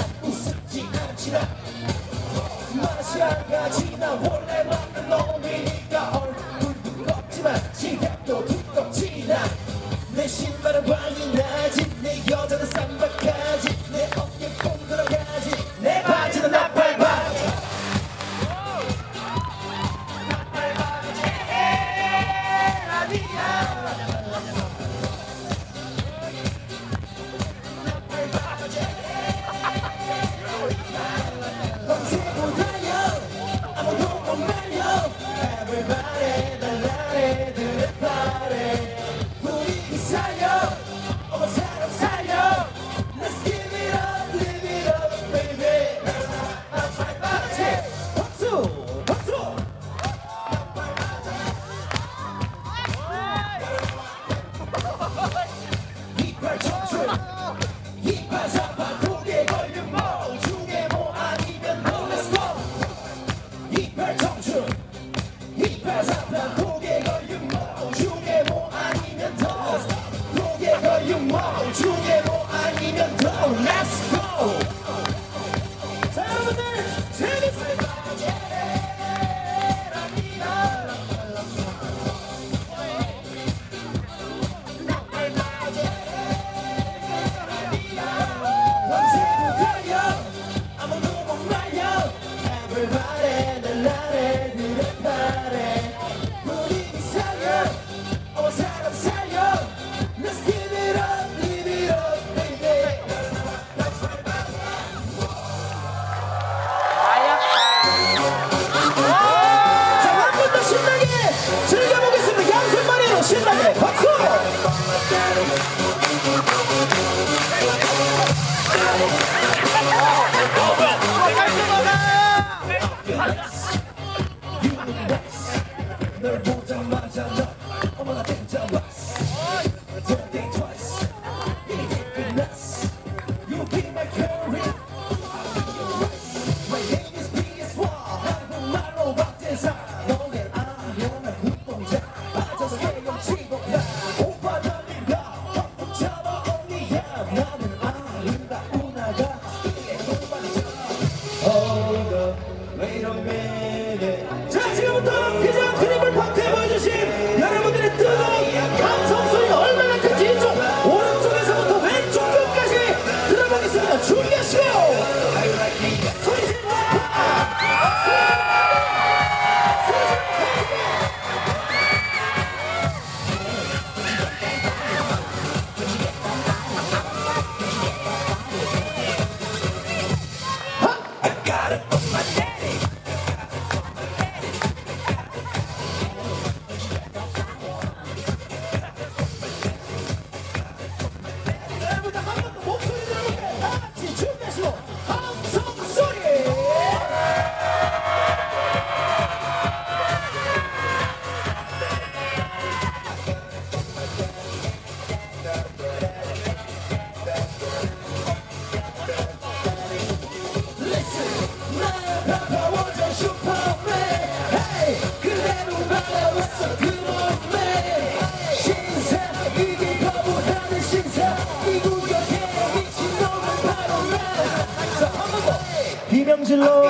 난 우습진 않지나 마시아가 지나 원래 맞는 놈이니까. Everybody. 널 보자마자 널 어머나 대잡아 비명질러